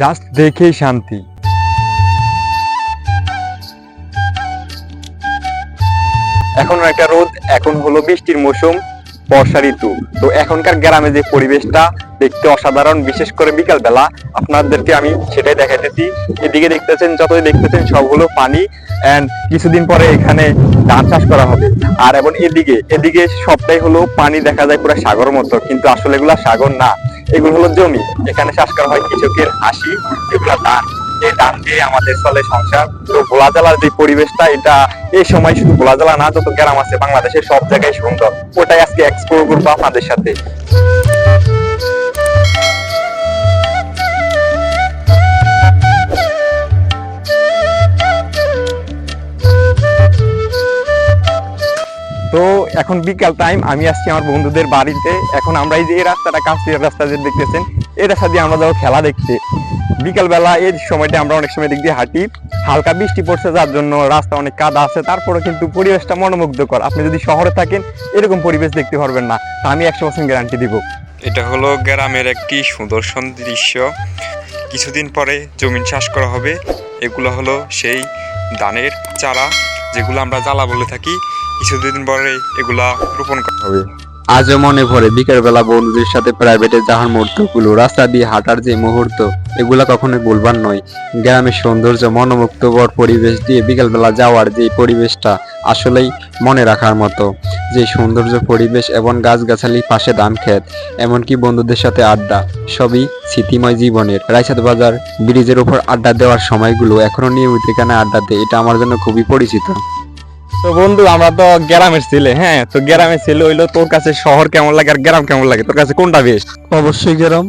Just দেখেই শান্তি। এখন একটা রোদ, এখন হলো বৃষ্টির মৌসুম, বর্ষা ঋতু। তো এখনকার গ্রামে যে পরিবেশটা দেখতে অসাধারণ, বিশেষ করে বিকাল বেলা আপনাদেরকে আমি সেটাই দেখাইতেছি। এদিকে দেখতেছেন, যতই দেখতেছেন সব হলো পানি এন্ড কিছুদিন পরে এখানে ধান চাষ করা হবে। আর এবং এদিকে এদিকে সবটাই হলো পানি দেখা যায় পুরো সাগর মতো, কিন্তু আসলে এগুলা সাগর না। এগুলো হলো জমি। এখানে চাষ করা হয় কৃষকের হাসি, এগুলো ধান। এই ধান দিয়ে আমাদের চলে সংসার। তো ভোলা জেলার যে পরিবেশটা, এটা এই সময় শুধু ভোলা জেলা না, যত গ্রাম আছে, বাংলাদেশের সব জায়গায় সুন্দর। ওটাই আজকে এক্সপ্লোর করব আপনাদের সাথে। তো এখন বিকাল টাইম আমি আসছি আমার বন্ধুদের বাড়িতে। এখন আমরা এই যে এই রাস্তাটা কাছের রাস্তা যে দেখতেছেন, এই রাস্তা দিয়ে আমরা যাব খেলা দেখতে। বিকালবেলা এই সময়টা আমরা অনেক সময় দিক দিয়ে হাঁটি। হালকা বৃষ্টি পড়ছে, যার জন্য রাস্তা অনেক কাদা আছে। তারপরে কিন্তু পরিবেশটা মনোমুগ্ধকর। আপনি যদি শহরে থাকেন, এরকম পরিবেশ দেখতে পারবেন না। তা আমি একশো পার্সেন্ট গ্যারান্টি দিব। এটা হলো গ্রামের একটি সুদর্শন দৃশ্য। কিছুদিন পরে জমিন চাষ করা হবে। এগুলো হলো সেই ধানের চারা, যেগুলো আমরা জ্বালা বলে থাকি। কিছুদিন পরে এগুলা রোপণ করা হবে। আজও মনে পড়ে, বিকেলবেলা বন্ধুদের সাথে প্রাইভেটে যাওয়ার মুহূর্তগুলো, রাস্তা দিয়ে হাঁটার যে মুহূর্ত, এগুলা কখনোই ভুলবার নয়। গ্রামের সৌন্দর্য মনোমুগ্ধকর পরিবেশ দিয়ে বিকেলবেলা যাওয়ার যে পরিবেশটা, আসলেই মনে রাখার মতো। যে সৌন্দর্য পরিবেশ এবং গাছগাছালি পাশে ধান খেত এমনকি বন্ধুদের সাথে আড্ডা, সবই স্মৃতিময় জীবনের। রায়সাদ বাজার ব্রিজের উপর আড্ডা দেওয়ার সময়গুলো এখনও নিয়মিত এখানে আড্ডা দেয়, এটা আমার জন্য খুবই পরিচিত। তো বন্ধু আমরা তো গ্রামের ছেলে হ্যাঁ? তো গ্রামের ছেলে হইল তোর কাছে শহর কেমন লাগে আর গ্রাম কেমন লাগে? তোর কাছে কোনটা বেস্ট অবশ্যই গ্রাম।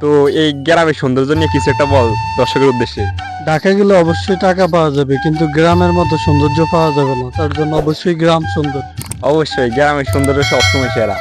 তো এই গ্রামের সৌন্দর্য নিয়ে কিছু একটা বল দর্শকের উদ্দেশ্যে। ঢাকা গেলে অবশ্যই টাকা পাওয়া যাবে কিন্তু গ্রামের মতো সৌন্দর্য পাওয়া যাবে না। তার জন্য অবশ্যই গ্রাম সুন্দর। অবশ্যই গ্রামের সৌন্দর্য সবসময় সেরা।